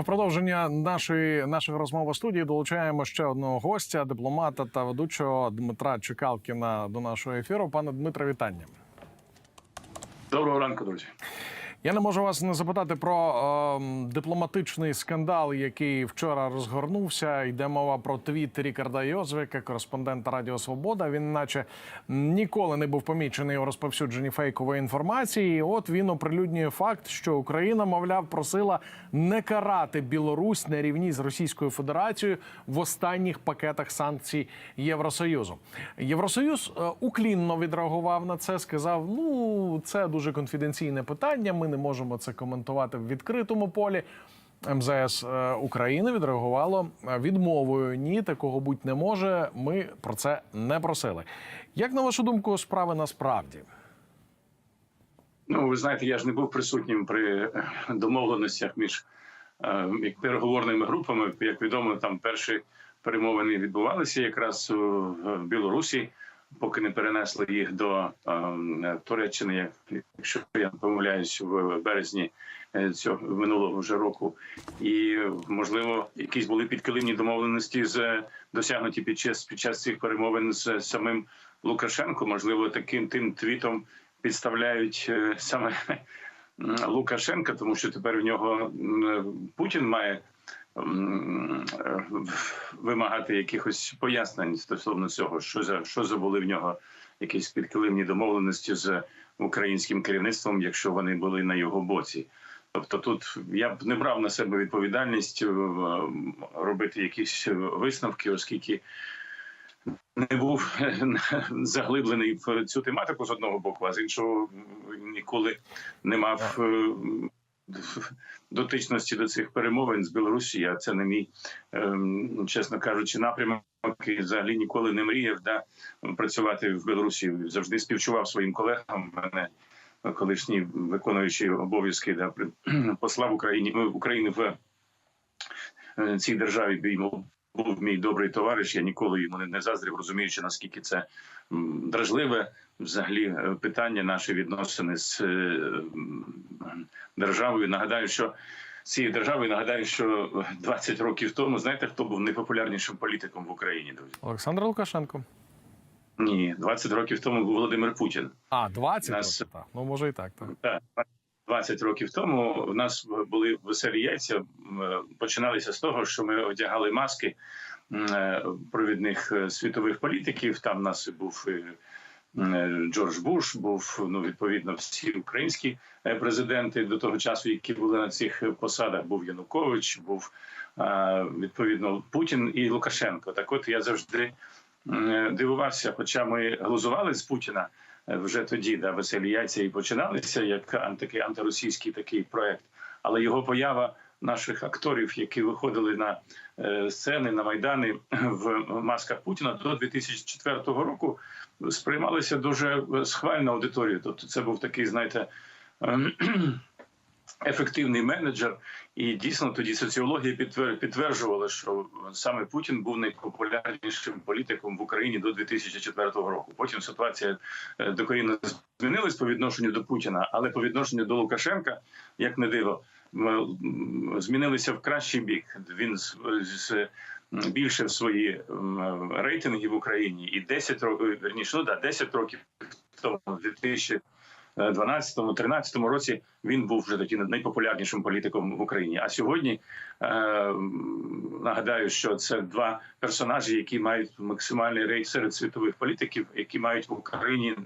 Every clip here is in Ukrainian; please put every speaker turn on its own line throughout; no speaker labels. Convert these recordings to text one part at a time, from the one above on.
в продовження нашої нашої розмови студії долучаємо ще одного гостя, дипломата та ведучого Дмитра Чекалкіна до нашого ефіру. Пане Дмитре, вітання.
Доброго ранку, друзі.
Я не можу вас не запитати про е, дипломатичний скандал, який вчора розгорнувся. Йде мова про твіт Рікарда Йозвика, кореспондента Радіо Свобода. Він, наче, ніколи не був помічений у розповсюдженні фейкової інформації. От він оприлюднює факт, що Україна, мовляв, просила не карати Білорусь на рівні з Російською Федерацією в останніх пакетах санкцій Євросоюзу. Євросоюз е, уклінно відреагував на це. Сказав: ну це дуже конфіденційне питання. Ми не можемо це коментувати в відкритому полі. МЗС е, України відреагувало е, відмовою. Ні, такого бути не може. Ми про це не просили. Як на вашу думку, справи насправді?
Ну, ви знаєте, я ж не був присутнім при е, домовленостях між е, переговорними групами. Як відомо, там перші перемовини відбувалися якраз в Білорусі, поки не перенесли їх до е, Туреччини, як якщо я не помиляюсь, в березні е, цього минулого вже року. І можливо, якісь були підкилимні домовленості з досягнуті під час під час цих перемовин з самим Лукашенко. Можливо, таким тим твітом підставляють е, саме Лукашенка, тому що тепер в нього Путін має вимагати якихось пояснень стосовно цього, що за що за були в нього якісь підкилимні домовленості з українським керівництвом, якщо вони були на його боці. Тобто, тут я б не брав на себе відповідальність е, робити якісь висновки, оскільки не був заглиблений в цю тематику з одного боку, а з іншого ніколи не мав е, дотичності до цих перемовин з Білорусі. А це не мій, ем, чесно кажучи, напрямок. І взагалі ніколи не мріяв да, працювати в Білорусі. Завжди співчував своїм колегам. Мене колишній виконуючий обов'язки да, посла в Україні в Україні в е, цій державі йому був мій добрий товариш. Я ніколи йому не заздрів, розуміючи наскільки це дражливе взагалі е, питання, наші відносини з е, державою. Нагадаю, що цією державою нагадаю, що 20 років тому знаєте, хто був найпопулярнішим політиком в Україні, друзі?
Олександр Лукашенко.
Ні, 20 років тому був Володимир Путін.
А 20
Нас-
років? Так. Ну може і так. так.
Так, 20 років тому в нас були веселі яйця. Починалися з того, що ми одягали маски е, провідних е, світових політиків. Там в нас був е, Джордж Буш, був ну відповідно всі українські е, президенти до того часу, які були на цих посадах. Був Янукович, був е, відповідно Путін і Лукашенко. Так, от я завжди дивувався, хоча ми глузували з Путіна е, вже тоді, да, веселі яйця і починалися як такий антиросійський такий проект. Але його поява наших акторів, які виходили на е, сцени на майдани в масках Путіна до 2004 року, сприймалися дуже схвально аудиторією. Тобто, це був такий, знаєте. ем, Ефективний менеджер, і дійсно тоді соціологія підтверджувала, що саме Путін був найпопулярнішим політиком в Україні до 2004 року. Потім ситуація е, докорінно змінилась по відношенню до Путіна, але по відношенню до Лукашенка, як не диво, змінилися в кращий бік. Він більше в свої рейтинги в Україні, і 10 років верніше, ну да, 10 років тому, в 2000 12-13 році він був вже тоді найпопулярнішим політиком в Україні. А сьогодні е, нагадаю, що це два персонажі, які мають максимальний рейт серед світових політиків, які мають в Україні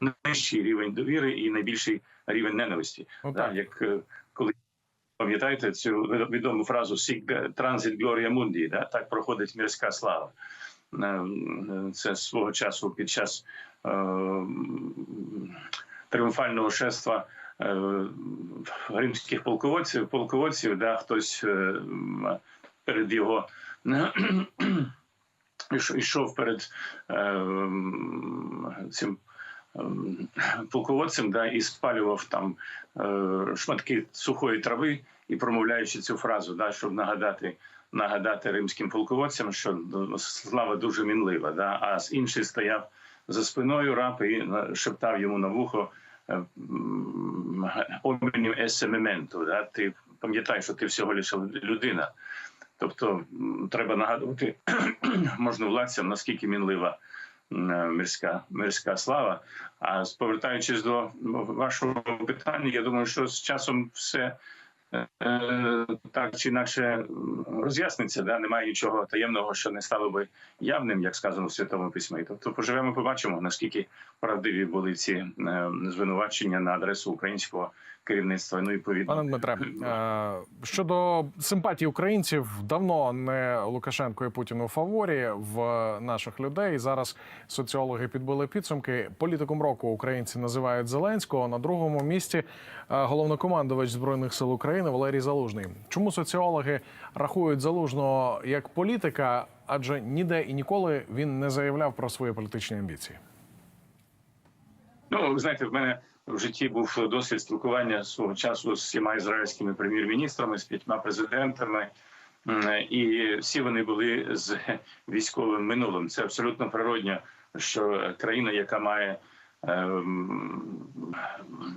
найнижчий рівень довіри і найбільший рівень ненависті.
Ну,
Да,
так.
як е, коли пам'ятаєте цю відому фразу «Сік транзит Глорія Мунді», так проходить мірська слава. Е, Це свого часу під час е, тріумфального шества е, римських полководців, полководців, да, хтось е, перед його йшов перед е, цим ем, полководцем, да, і спалював там е, шматки сухої трави і промовляючи цю фразу, да, щоб нагадати. Нагадати римським полководцям, що ну, слава дуже мінлива, да? а інший стояв за спиною раб і е, шептав йому на вухо е, м, «Omnium esse memento», да? ти пам'ятай, що ти всього лише людина. Тобто треба нагадувати можновладцям, наскільки мінлива мирська, мирська слава. А повертаючись до вашого питання, я думаю, що з часом все е, так чи інакше роз'ясниться. Да? Немає нічого таємного, що не стало би явним, як сказано в святому письмі. Тобто, поживемо, побачимо, наскільки правдиві були ці е, звинувачення на адресу українського керівництва. Ну і.
Пане Дмитре, е, щодо симпатії українців, давно не Лукашенко і Путін у фаворі в наших людей. Зараз соціологи підбили підсумки. Політиком року українці називають Зеленського. На другому місці е, головнокомандувач збройних сил України Валерій Залужний. Чому соціологи рахують залужного як політика? Адже ніде і ніколи він не заявляв про свої політичні амбіції.
Ну, ви знаєте, в мене в житті був досвід спілкування свого часу з всіма ізраїльськими прем'єр-міністрами, з п'ятьма президентами, і всі вони були з військовим минулим. Це абсолютно природньо, що країна, яка має ем,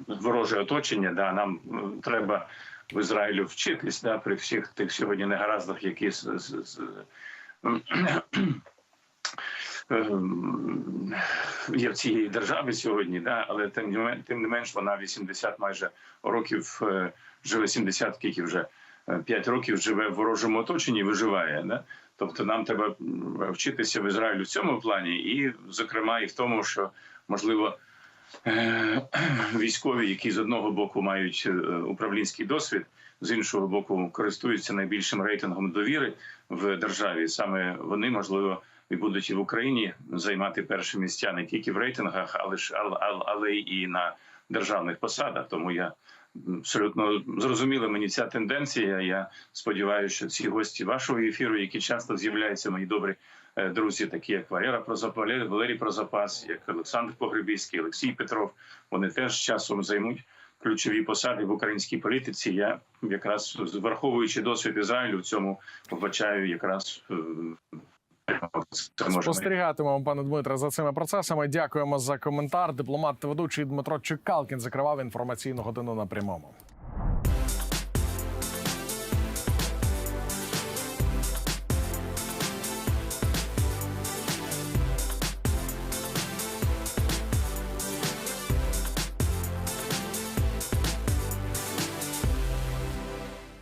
вороже оточення, да, нам треба в Ізраїлю вчитись да, при всіх тих сьогодні негараздах, які з, з, з є в цій державі сьогодні, да, але тим тим не менш вона 80 майже років е, живе 70, скільки вже 5 років живе в ворожому оточенні, і виживає. Да? Тобто нам треба вчитися в Ізраїлю в цьому плані, і, зокрема, і в тому, що можливо. е, Військові, які з одного боку мають е, управлінський досвід, з іншого боку користуються найбільшим рейтингом довіри в державі. Саме вони можливо і будуть і в Україні займати перші місця не тільки в рейтингах, але ж але, і на державних посадах. Тому я абсолютно зрозуміла мені ця тенденція. Я сподіваюся, що ці гості вашого ефіру, які часто з'являються, мої добрі е, друзі, такі як Валера Прозапас, Валерій Прозапас, як Олександр Погребійський, Олексій Петров, вони теж часом займуть. Ключові посади в українській політиці. Я якраз враховуючи досвід Ізраїлю, в цьому вбачаю якраз е,
Спостерігатимемо, пане Дмитре, за цими процесами. Дякуємо за коментар. Дипломат та ведучий Дмитро Чекалкін закривав інформаційну годину на прямому.